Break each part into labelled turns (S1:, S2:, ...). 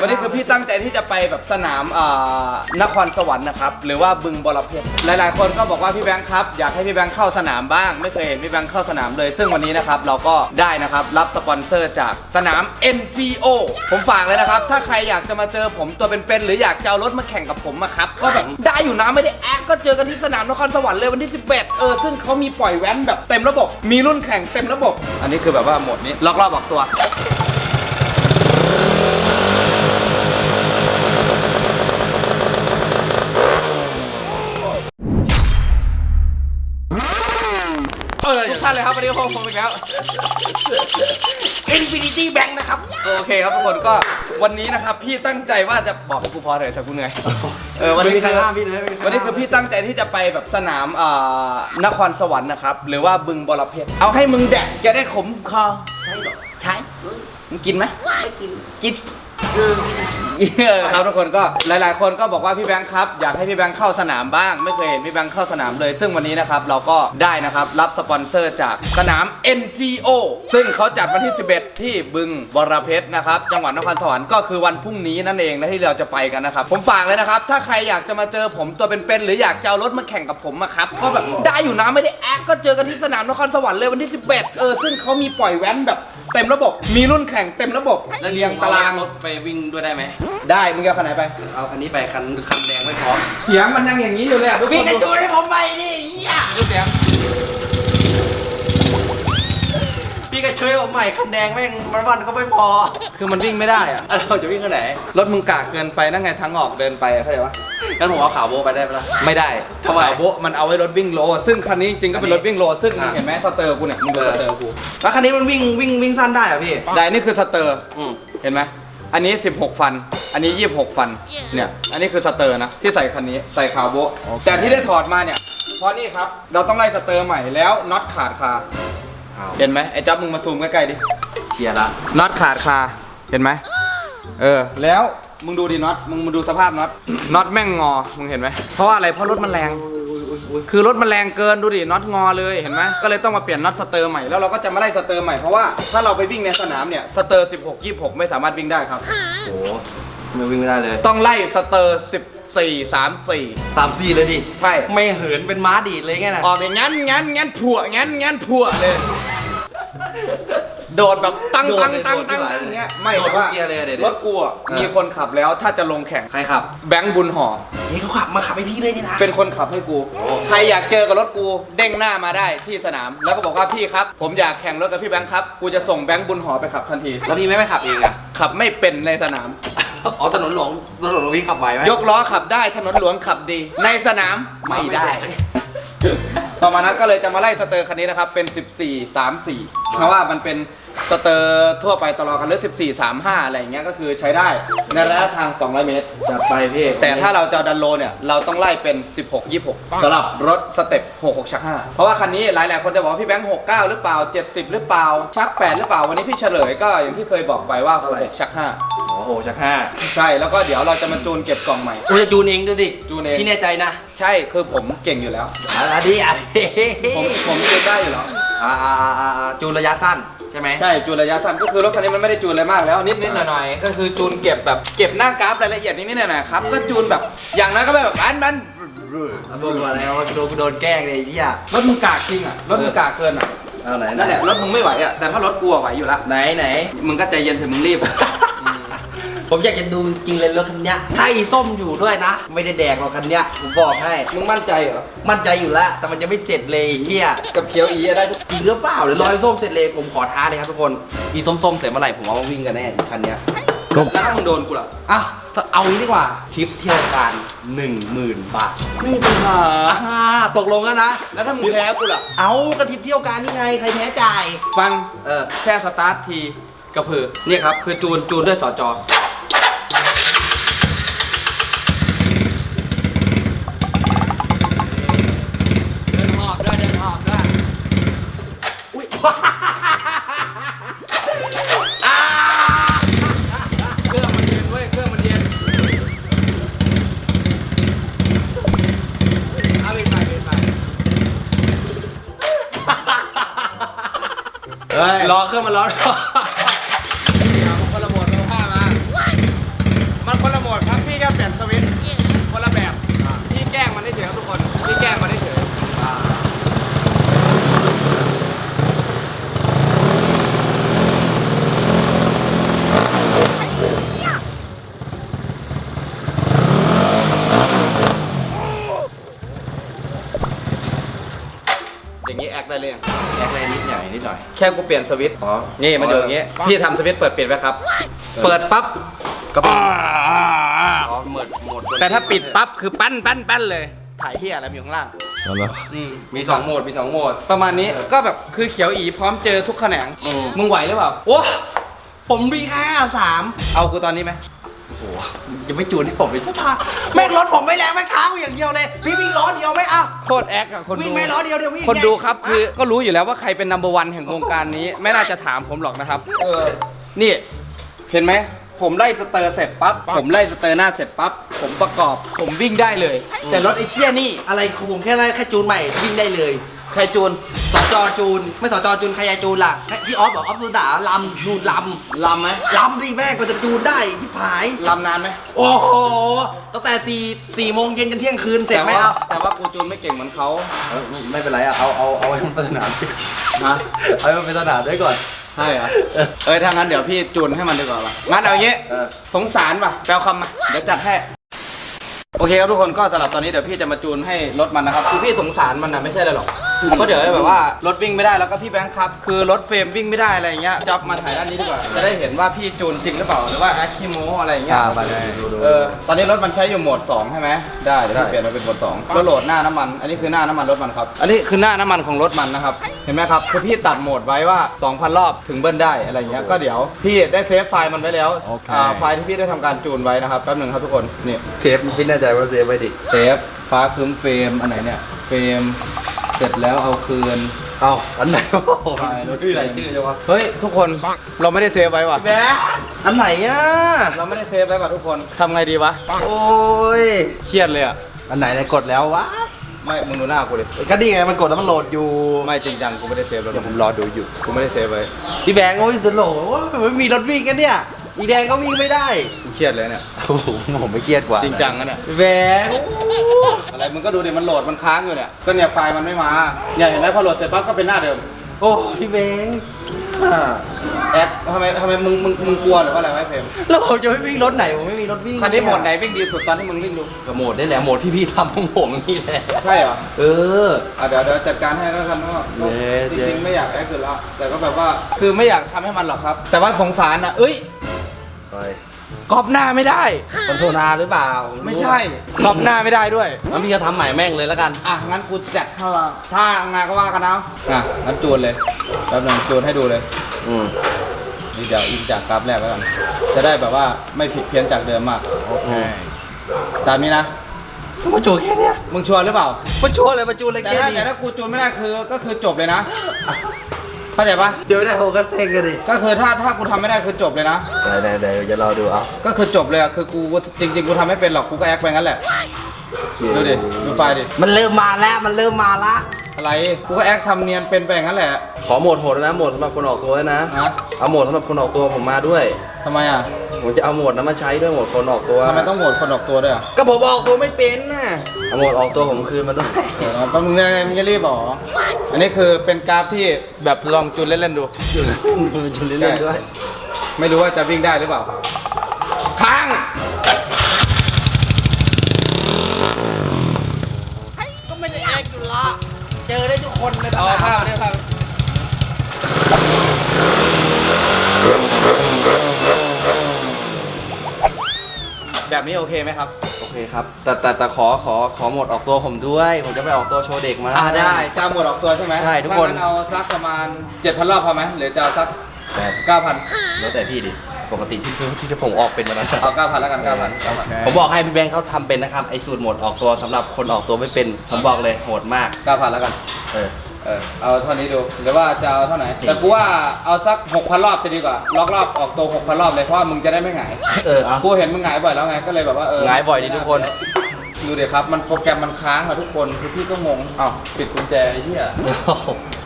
S1: วันนี้คือพี่ตั้งใจที่จะไปแบบสนามอ่านครสวรรค์นะครับหรือว่าบึงบรเพชรหลาย ๆ คนก็บอกว่าพี่แบงค์ครับอยากให้พี่แบงค์เข้าสนามบ้าง ไม่เคยเห็นพี่แบงค์เข้าสนามเลย ซึ่งวันนี้นะครับเราก็ได้นะครับรับสปอนเซอร์จากสนาม NGO ผมฝากเลยนะครับ ถ้าใครอยากจะมาเจอผมตัวเป็นๆหรืออยากจะเอารถมาแข่งกับผมอะครับก็แบบได้อยู่นะไม่ได้แอคก็เจอกันที่สนามนครสวรรค์เลยวันที่ 11 เออซึ่งเขามีปล่อยแว้นแบบเต็มระบบ มีรุ่นแข่งเต็มระบบ อันนี้คือแบบว่าหมดนี้ล็อกรอบออกตัว เออทุกท่านเลยครับวันนี้พบผมอีกแล้ว Infinity Bank นะครับ โอเคครับทุกคนก็วันนี้นะครับ พี่ตั้งใจว่าจะบอกให้กูพอเถอะสักกูเหนื่อยเออวันนี้
S2: ไม่มีใคร
S1: คือ
S2: ห้ามพี่เลยไม่มีใคร
S1: วันนี้คือพี่ตั้งใจที่จะไปแบบสนามอ่านครสวรรค์นะครับ หรือว่าบึงบรเพชรเอาให้มึงแดกจะได้ขมคอ
S2: ใช่หรอ
S1: ใช่มึงกินไหม
S2: ไม่กิน
S1: กิน
S2: เออไม่ได้
S1: เออครับทุกคนก็หลาย ๆ คนก็บอกว่าพี่แบงค์ครับอยากให้พี่แบงค์เข้าสนามบ้าง ไม่เคยเห็นพี่แบงค์เข้าสนามเลย ซึ่งวันนี้นะครับเราก็ได้นะครับรับสปอนเซอร์จากสนาม NGO ซึ่งเขาจัดวันที่ 11 ที่บึงบรเพชรนะครับจังหวัดนครสวรรค์ก็คือวันพรุ่งนี้นั่นเองนะที่เราจะไปกันนะครับผมฝากเลยนะครับถ้าใครอยากจะมาเจอผมตัวเป็น ๆ หรืออยากจะเอารถมาแข่งกับผมอะครับก็แบบได้อยู่นะไม่ได้แอคก็เจอกันที่สนามนครสวรรค์เลยวันที่ 11 เออซึ่งเขามีปล่อยแว้นแบบเต็มระบบ มีรุ่นแข่งเต็มระบบและเรียงตาราง
S2: รถไปวิ่งด้วยได้ไหม
S1: ได้มึงจะเอาคันไหนไป
S2: เอาคันนี้ไปคันคันแดงไม่พร้อม
S1: เสียงมันยังอย่างนี้อยู่เลยอะทุกคน
S2: พี่กระจูนให้ผมไปดิเหี้ย
S1: ดูเสียง
S2: พี่กระช่วยผมใหม่คันแดงแม่งมันวันก็ไม่พอ
S1: คือมันวิ่งไม่ได้อะ
S2: อะเราจะวิ่งคันไหน
S1: รถมึงกากเกินไปนั่งไงทางออกเดินไปเข้าใจปะ
S2: งั้นผมเอาขาวโบะไปได้ปะล่ะ
S1: ไม่ได้
S2: ทำไม
S1: ขาวโบะมันเอาไว้รถวิ่งโล ซึ่งคันนี้จริงๆก็เป็นรถวิ่งโล ซึ่ง
S2: อะ
S1: เห็นไหมสเตอร์กูเนี่ยมึงดู
S2: เออ
S1: สเตอร์กู
S2: แล้วคันนี้มันวิ่งวิ่งวิ่งสั้นได้เหรอพี่
S1: ได้นี่คือสเตอร์
S2: อืม
S1: เห็นไหม อันนี้ 16 ฟัน อันนี้ 26 ฟัน เนี่ย อันนี้คือสเตอร์นะ ที่ใส่คันนี้ ใส่คาร์โบะแต่ที่ได้ถอดมาเนี่ย เพราะนี่ครับ เราต้องไล่สเตอร์ใหม่แล้วน็อตขาดคา
S2: เอา
S1: เห็นไหมไอ้จ๊อบมึงมาซูมใกล้ๆดิ
S2: เชียร์ละ
S1: น็อตขาดคา เห็นไหม เออ แล้วมึงดูดิน็อต มึงมาดูสภาพน็อต น็อตแม่งงอ มึงเห็นไหม เพราะว่าอะไร เพราะรถมันแรง คือรถมันแรงเกินดูดิน็อตงอเลยเห็นไหมก็เลยต้องมาเปลี่ยนน็อตสเตอร์ใหม่แล้วเราก็จะมาไล่สเตอร์ใหม่เพราะว่าถ้าเราไปวิ่งในสนามเนี่ยสเตอร์ 16 26 ไม่สามารถวิ่งได้ครับ
S2: โอ้โหไม่วิ่งไม่ได้เลย
S1: ต้องไล่สเตอร์14 34
S2: สามสี่เลยดิ
S1: ใช่
S2: ไม่เหินเป็นม้าดีดเลยไงนะ
S1: ออกอย่างงั้นงั้นงั้นผัวงั้นงั้นผัวเลย โดดแบบตั้งตั้งตั้งตั้งตั้งอย่างเงี้ยไม่
S2: โดด
S1: แต่ว่า
S2: ทุกเกียร์เลยเดี๋ยว
S1: รถกูอะมีคนขับแล้วถ้าจะลงแข่ง
S2: ใครขับ
S1: แบงค์บุญห่อ
S2: นี่เขาขับมาขับให้พี่เลยนี่นะ
S1: เป็นคนขับให้กู ใครอยากเจอกับรถกูเด้งหน้ามาได้ที่สนาม แล้วก็บอกว่าพี่ครับ ผมอยากแข่งรถกับพี่แบงค์ครับกูจะส่งแบงค์บุญห่อไปขับทันที
S2: แล้วพี่ไม่ไปขับเองอะ
S1: ขับไม่เป็นในสนาม
S2: อ๋อถนนหลวงถนนหลวงพี่ขับไหวไหม
S1: ยกล้อขับได้ถนนหลวงขับดี ในสนามไม่ได้ ต่อมานั้นก็เลยจะมาไล่สเตอร์คันนี้นะครับ เป็น 14 34 เพราะว่ามันเป็น สเตอร์ทั่วไปตลอดกันหรือ14 35 อะไรอย่างเงี้ยก็คือใช้ได้ในระยะทาง 200 เมตร
S2: จัดไปพี่
S1: แต่ถ้าเราจะเอาดันโลเนี่ย เราต้องไล่เป็น 16 26สำหรับรถสเต็ป66 ชัก 5 เพราะว่าคันนี้หลายๆคนจะบอกว่าพี่แบงค์69 หรือเปล่า 70 หรือเปล่า ชัก 8 หรือเปล่า วันนี้พี่เฉลยก็อย่างที่เคยบอกไปว่า66ชัก
S2: โอ้โหชักห้า
S1: 5ใช่แล้วก็เดี๋ยวเราจะมาจูนเก็บกล่องใหม่
S2: กูจะจูนเองดูดิ
S1: จูนเอง
S2: พี่แน่ใจนะ
S1: ใช่คือผมเก่งอยู่แล้ว
S2: อะดีอะ
S1: ผมผมจูนได้อยู่แล้ว
S2: อ่าอ่าอ่าอ่าจูนระยะสั้น ใช่ไหม
S1: ใช่จูนระยะสั้นก็คือรถคันนี้มันไม่ได้จูนอะไรมากแล้วนิดนิดหน่อยหน่อยๆก็คือจูนเก็บแบบเก็บหน้ากราฟรายละเอียดนิดนิดหน่อยหน่อยๆครับก็จูนแบบอย่างนั้นก็แบบอันนั้น
S2: โดนมาแล้วโดนกูโดนแกล้งเลยไอ้เหี้ย
S1: รถมึงกากจริงอะรถมึงกากเกินอะ
S2: เอาไหน
S1: นั่นแหละรถมึงไม่ไหวอะแต่ถ้ารถกูอะไหวอยู่ละ
S2: ไหนไหน
S1: มึงก็ใจเย็นสิมึงรีบ
S2: ผมอยากจะดูจริงๆเลยรถคันเนี้ยถ้าอีส้มอยู่ด้วยนะ ไม่ได้แดกหรอกคันเนี้ยผมบอกให้
S1: มึงมั่นใจเหรอ
S2: มั่นใจอยู่แล้ว แต่มันยังไม่เสร็จเลยไอ้เฮีย
S1: กับเขียวอีอะได้ทุก
S2: จริงหรือเปล่าเดี๋ยวรอไอ้ส้มเสร็จเลยผมขอท้าเลยครับทุกคนอีส้มๆเสร็จเมื่อไหร่ผมเอามาวิ่งกันแน่คันเนี้ย
S1: แล้วถ้ามึงโดนกูล่ะ
S2: อะเอางี้ดีกว่าทริปเที่ยวการ1 0,000 บาท
S1: ไม่มีปัญหา
S2: อ่าตกลงกันนะ
S1: แล้วถ้ามึงแพ้กูล่ะ
S2: เอากระทริปเที่ยวการนี่ไง ใครแพ้จ่าย
S1: ฟัง
S2: เออ
S1: แค่สตาร์ททีกระพือนี่ครับ คือจูน จูนด้วยสจเเฮ้ย
S2: รอเครื่องมันร้อนก่อน
S1: เอาคนละหมวดคนละผ้ามา ได้เลยยัง
S2: แยกเลยนิดหน่อยนิดหน่อย
S1: แค่กูเปลี่ยนสวิตช์
S2: อ๋อ
S1: นี่มันอยู่อย่างงี้พี่ทำสวิตช์เปิดปิดไว้ครับ เปิดปั๊บก็ปิด
S2: อ๋อหมดหมด
S1: แต่ถ้าปิดปั๊บคือปั้นปั้นปั้นเลย ถ่ายเฮียอะไรมีอยู่ข้างล่าง
S2: แล้วเหรอ
S1: อืม
S2: มีสองโหมดมีสองโหมด
S1: ประมาณนี้ก็แบบคือเขียวอีพร้อมเจอทุกแขนง
S2: อืม
S1: มึงไหวหรือเปล่า
S2: โอ้ผมมีแค่สาม
S1: เอากูตอนนี้ไหม
S2: โอ้โห จะไม่จูนที่ผมเลยท่าแม่งรถผมไม่แรงแม่งเท้าอย่างเดียวเลยพี่วิ่งล้อเดียวไหมอะ
S1: โคตรแอคอะคน
S2: วิ่
S1: ดู
S2: งไม่ล้อเดียวเดียววิ่ง
S1: คนดูครับ
S2: แยก
S1: คือก็รู้อยู่แล้วว่าใครเป็นนัมเบอร์วันแห่งวงการนี้ ไม่น่าจะถามผมหรอกนะครับ เออนี่ เห็นไหม ผมไล่สเตอร์เสร็จปั๊บ ผมไล่สเตอร์หน้าเสร็จปั๊บ ผมประกอบ ผมวิ่งได้เลย แต่รถไอ้เชี่ยนี่
S2: อะไรของผมแค่ไรแค่จูนใหม่วิ่งได้เลย
S1: ใครจูน
S2: สจจูน ไม่สจจูนใครจะจูนล่ะพี่ออฟบอกออฟสุดาลำนูนล
S1: ลำไหมำ
S2: ลำดิแม่งก็จะจูนได้ที่ผาย
S1: ลำนานไหม
S2: โอ้โหตั้งแต่สี่สี่โมงเย็นจนเที่ยงคืนเสร็จ
S1: แต่
S2: ไหม
S1: ว่า
S2: เอา
S1: แต่ว่ากูจูนไม่เก่งเหมือนเขา
S2: ไม่เป็นไรอะเอาเอาเอาไว้เป็นสนาม
S1: ฮะ
S2: เอาไว้เป็นสนามด้วยก่อน
S1: ใช่เหรอเอ้ยถ้างั้นเดี๋ยวพี่จูนให้มันดีกว่าว่ะงั้นเอาอย่างงี้
S2: เออ
S1: สงสารป่ะแปลคำมาเดี๋ยวจัดให้ โอเคครับทุกคนก็สำหรับตอนนี้เดี๋ยวพี่จะมาจูนให้รถมันนะครับคือพี่สงสารมันนะไม่ใช่เลยหรอกก็เดี๋ยวแบบว่ารถวิ่งไม่ได้แล้วก็พี่แบงค์ครับคือรถเฟรมวิ่งไม่ได้อะไรอย่างเงี้ยจับมาถ่ายด้านนี้ดีกว่าจะได้เห็นว่าพี่จูนจริงหรือเปล่าหรือว่าแอคคิโมอะไรอย่างเงี้ย
S2: อ่ามาเลยดูดู
S1: เออตอนนี้รถมันใช้อยู่โหมด2ใช่ไหมได้เดี๋ยวพี่เปลี่ยนมาเป็นโหมด2แล้วโหลดหน้าน้ำมัน อันนี้คือหน้าน้ำมันรถมันครับอันนี้คือหน้าน้ำมันของรถมันนะครับ เห็นไหมครับคือพี่ตัดโหมดไว้ว่า 2,000 รอบถึงเบิ้ลได้อะไรอย่างเงี้ยก็เดี๋ยวพี่ได้เซฟไฟล์มันไว้แล้ว
S2: โอเค
S1: อ่าไฟล์ที่พี่ได้ทำการจูนไว้นะครับแป๊บหนึงครับทุกคนนี่
S2: เชฟพี่แน่ใจว่าเซฟไว้ดิ
S1: เซฟฟ้าคืมเฟรมอันไหนเนี่ยเฟรมเสร็จแล้วเอาคืน
S2: เอาอันไหนวะ
S1: ไฟล์รถ
S2: ชื่ออะไรชื่อจังวะ
S1: เฮ้ยทุกคนเราไม่ได้เซฟไว้ว่ะ
S2: แบ๊ะอันไหนอะ
S1: เราไม่ได้เซฟไว้ว่ะทุกคนทำไงดีวะ
S2: โอ้ย
S1: เครียดเลยอะ
S2: อันไหนเนี่ยกดแล้ววะ
S1: ไม่มึงดูหน้ากูดิ
S2: ก็ดีไงมันกดแล้วมันโหลดอยู่
S1: ไม่จริงจังกูไม่ได้เซฟแล้ว
S2: เดี๋ยวผมรอดูอยู่
S1: กูไม่ได้เซฟไว้
S2: พี่แบงค์ก็จะโหลว่าไม่มีรถวิ่งกันเนี่ยอีแดงก็วิ่งไม่ได้
S1: กูเครียดเลยเนี่ย
S2: โอ้โหผมไม่เครียดกว่า
S1: จริงจังนะเนี่ย
S2: พี่แบงค์
S1: อะไรมึงก็ดูดิมันโหลดมันค้างอยู่เนี่ยก็เนี่ยไฟล์มันไม่มาเนี่ยเห็นไหมพอโหลดเสร็จปั๊บก็เป็นหน้าเดิม
S2: โอ้พี่แบงค์อ่า
S1: แอปทำไมทำไมมึงมึงมึงกลัวหรือว่าอะไรวะไอ้เฟรม
S2: แล้วผมจะไม่วิ่งรถไหนผมไม่มีรถวิ่ง
S1: คันนี้โหมดไหนวิ่งดีสุดตอนที่มึงวิ่งดู
S2: ก็โหมดนี่แหละโหมดที่พี่ทำของผมนี่แหละ
S1: ใช่เหรอ
S2: เออ
S1: อะเดี๋ยวเดี๋ยวจัดการให้แล้วกันว่า
S2: เย้
S1: จ
S2: เย้
S1: ริงๆไม่อยากแอคคือแล้วแต่ก็แบบว่าคือไม่อยากทำให้มันหรอกครับ แต่ว่าสงสารนะเอ้ย
S2: ไป
S1: กรอบหน้าไม่ได้
S2: คอนโทรนาหรือเปล่าผรู้
S1: ไม่ใช่กรอบหน้าไม่ได้ด้วย
S2: งั้นพี่จะทำใหม่แม่งเลยแล้วกัน
S1: อะ งั้นกูจัดให้เราถ้างานก็ว่ากันเอาอะงั้นจูนเลยแป๊บนึงจูนให้ดูเลย
S2: อืม
S1: นี่เดี๋ยวอินจากกราฟแรกแล้วกัน จะได้แบบว่าไม่ผิดเพี้ยนจากเดิมมาก
S2: อืม
S1: ตามนี้นะ
S2: ก็มาจูนแค่เนี้ย
S1: มึงชัวร์หรือเปล่า
S2: มาจูนเลยมาจูนเลย
S1: แต่
S2: แค่
S1: ถ้า
S2: นี้
S1: แต่ถ้ากูจูนไม่ได้คือก็คือจบเลยนะ เข้าใจปะ
S2: จูนไม่ได้ผมก็เซ็งกันดิ
S1: ก็คือถ้าถ้ากูทำไม่ได้คือจบเลยนะ
S2: ได้ได้ได้จะรอดูเอา
S1: ก็คือจบเลยอะคือกูจริง ๆ กูทำไม่เป็นหรอกกูก็แอคไปงั้นแหละ ดูดิ ดูไฟล์ดิ
S2: มันเริ่มมาแล้วมันเริ่มมาละ
S1: อะไร กูก็แอคทำเนียนเป็นไปอย่างนั้นแหละ
S2: ขอโหมดโหดนะโหมดสำหรับคนออกตัวด้วยนะ
S1: ฮะ
S2: เอาโหมดสำหรับคนออกตัวผมมาด้วย
S1: ทำไมอะ
S2: ผมจะเอาโหมดนั้นมาใช้ด้วยโหมดคนออกตัว
S1: ทำไมต้องโหวตคนออกตัวด้วยอะ
S2: ก็ผมออกตัวไม่เป็นน่ะเอาโหมดออกตัวผมคืนมาด้วย
S1: เดี๋ยวนะแป๊บนึงนะมึงจะรีบบอกเหรออันนี้คือเป็นกราฟที่แบบลองจูนเล่นๆดู
S2: จูนจูนเล่นๆด้วย
S1: ไม่รู้ว่าจะวิ่งได้หรือเปล่า ค้าง
S2: ก็ไม่ได้แอคอยู่ละเจอได้ทุกคนในต
S1: เอา
S2: ลาด
S1: ภาพเนี่ยภาพ แบบนี้โอเคไหมครับ
S2: โอเคครับ แต่แต่แต่ขอขอขอโหมดออกตัวผมด้วย ผมจะไปออกตัวโชว์เด็กมา
S1: อ่าได้จำหมดออกตัวใช่ไหม
S2: ใช่ทุกคน
S1: ถ้างั้เอาสักประมาณ 7,000 รอบพอไหมหรือจะเอาสัก
S2: แต่
S1: 9,000
S2: แล้วแต่พี่ดิ ปกติที่ที่ที่ผมออกเป็นมาแล้ว
S1: เอา 9,000 แล้วกัน 9,000 9,000
S2: ผมบอกให้พี่แบงค์เขาทำเป็นนะครับไอ้สูตรโหมดออกตัวสำหรับคนออกตัวไม่เป็น ผมบอกเลยโหดมาก
S1: 9,000 แล้วกัน
S2: เออ
S1: เออเอาเท่านี้ดูหรือว่าจะเอาเท่าไหร่แต่กูว่าเอาสัก6,000รอบจะดีกว่าล็อกรอบออกตัว6,000รอบเลยเพราะว่ามึงจะได้ไม่หงาย
S2: เออเอา
S1: กูเห็นมึงหงายบ่อยแล้วไงก็เลยแบบว่าเออ
S2: หงายบ่อยดิทุกคน
S1: ดูดิครับมันโปรแกรมมันค้างอะทุกคนคือพี่ก็งงอ้าวปิดกุญแจไอ้เหี้ย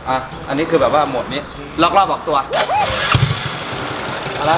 S1: อะอันนี้คือแบบว่าโหมดนี้ล็อกรอบออกตัวเอา
S2: ละ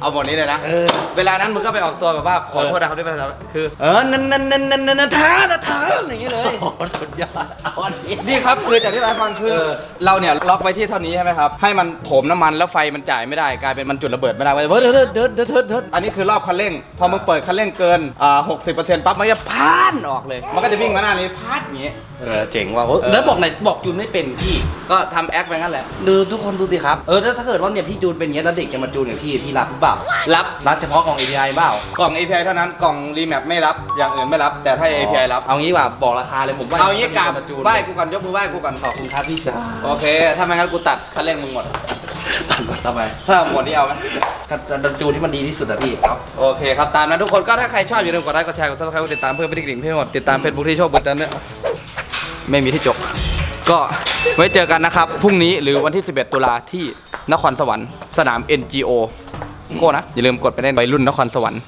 S1: เอาหมดนี้เลยนะ
S2: เออ
S1: เวลานั้นมึงก็ไปออกตัวแบบว่าขอโทษนะครับที่ภาษาคือ เออ นันนันนันนันนันนันท้านะท้าอย่างนี้เลย
S2: โอ้โหสุดยอดเอาอันนี้
S1: นี่ครับคือจากที่ไอ้ฟังคือ
S2: เออ
S1: เราเนี่ยล็อกไว้ที่เท่านี้ใช่ไหมครับ ให้มันโถมน้ำมันแล้วไฟมันจ่ายไม่ได้กลายเป็นมันจุดระเบิดไม่ได้เว้ยเดินเดินเดินเดินเดินเดินอันนี้คือรอบคันเร่ง พอมึงเปิดคันเร่งเกินอ่าหกสิบเปอร์เซ็นต์ปั๊บมันจะพานออกเลย มันก็จะวิ่งมาหน้านี้พาดอย่างนี้
S2: เออเจ๋งว่ะโอ้
S1: เออ
S2: แล้วบอกไหนบอกจูนไม่เป็นพี่
S1: ก็ทำแอคไปงั้นแหละ
S2: ดูทุกคนดูสิครับ เออแล้วถ้าเกิดว่าเนี่ยพี่จูนเป็นอย่างเงี้ยแล้วเด็กจะมาจูนอย่างพี่พี่รับหรือเปล่า
S1: รับ
S2: รับเฉพาะของ API เปล่า
S1: กล่อง API เท่านั้น กล่องรีแมปไม่รับ อย่างอื่นไม่รับ แต่ถ้า API รับ
S2: เอางี้ดีกว่าบอกราคาเลยผมว่า
S1: เอางี้กราบ
S2: มาจูน
S1: ไหว้กูก่อนยกมือไหว้กูก่อน
S2: ขอบคุณครับพี่ชาย
S1: โอเค ถ้าไม่งั้นกูตัดคันเร่งมึงหมด
S2: ตัดมาทำไม
S1: ถ้าหมดนี้เอาไหม
S2: การจูนที่มันดีที่สุดอะพี่เอา
S1: โอเคครับ ตามนั้นทุกคน ก็ถ้าใครชอบอย่าลืมกดไลค์ กดแชร์ กดซับสไครต์กดติดตามเพื่อนไปดิ่งๆเพื่อนหมด ติดตามเฟซบุ๊กที่โชคบุญเติมเนี่ยไม่มีที่จบ ก็ไว้เจอกันนะครับ พรุ่งนี้หรือวันที่ 11 ตุลาที่นครสวรรค์ สนาม NGO โก้นะ อย่าลืมกดไปเล่นใบรุ่นนครสวรรค์